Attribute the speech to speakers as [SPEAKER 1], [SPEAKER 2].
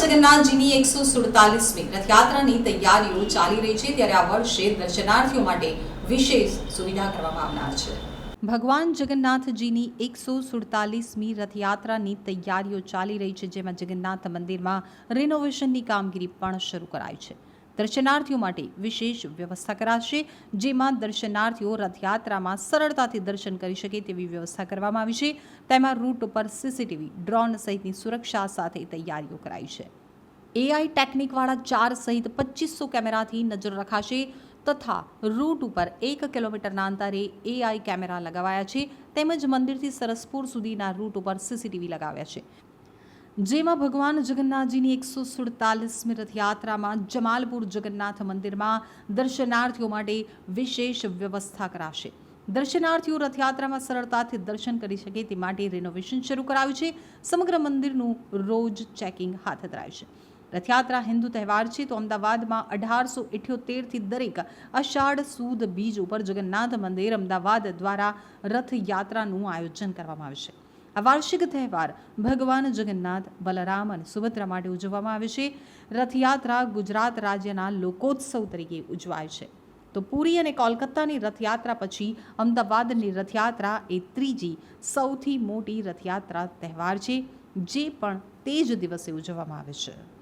[SPEAKER 1] જગન્નાથજીની એકસો સુડતાલીસમી રથયાત્રાની તૈયારીઓ ચાલી રહી છે ત્યારે આ વર્ષે દર્શનાર્થીઓ માટે વિશેષ સુવિધા કરવામાં આવનાર છે. ભગવાન જગન્નાથજીની એકસો સુડતાલીસમી રથયાત્રાની તૈયારીઓ ચાલી રહી છે, જેમાં જગન્નાથ મંદિરમાં રિનોવેશનની કામગીરી પણ શરૂ કરાઈ છે. દર્શનાર્થીઓ માટે વિશેષ વ્યવસ્થા કરાશે, જેમાં દર્શનાર્થીઓ રથયાત્રામાં સરળતાથી દર્શન કરી શકે તેવી વ્યવસ્થા કરવામાં આવી છે. તેમાં રૂટ ઉપર સીસીટીવી, ડ્રોન સહિતની સુરક્ષા સાથે તૈયારીઓ કરાઈ છે. એઆઈ ટેકનિકવાળા ચાર સહિત પચીસો કેમેરાથી નજર રખાશે તથા રૂટ ઉપર એક કિલોમીટરના અંતરે એઆઈ કેમેરા લગાવાયા છે. તેમજ મંદિરથી સરસપુર સુધીના રૂટ ઉપર સીસીટીવી લગાવ્યા છે. જેમાં ભગવાન જગન્નાથજીની એકસો સુડતાલીસમી રથયાત્રામાં જમાલપુર જગન્નાથ મંદિરમાં દર્શનાર્થીઓ માટે વિશેષ વ્યવસ્થા કરાશે. દર્શનાર્થીઓ રથયાત્રામાં સરળતાથી દર્શન કરી શકે તે માટે રિનોવેશન શરૂ કરાયું છે. સમગ્ર મંદિરનું રોજ ચેકિંગ હાથ ધરાય છે. રથયાત્રા હિન્દુ તહેવાર છે તો અમદાવાદમાં અઢારસો ઇઠ્યોતેરથી દરેક અષાઢ સુદ બીજ ઉપર જગન્નાથ મંદિર અમદાવાદ દ્વારા રથયાત્રાનું આયોજન કરવામાં આવે છે. આ વાર્ષિક તહેવાર ભગવાન જગન્નાથ બલરામ અને સુભદ્રા માટે ઉજવવામાં આવે છે. રથયાત્રા ગુજરાત રાજ્યના લોકોત્સવ તરીકે ઉજવાય છે. તો પુરી અને કોલકાતાની રથયાત્રા પછી અમદાવાદની રથયાત્રા એ ત્રીજી સૌથી મોટી રથયાત્રા તહેવાર છે, જે પણ તે જ દિવસે ઉજવવામાં આવે છે.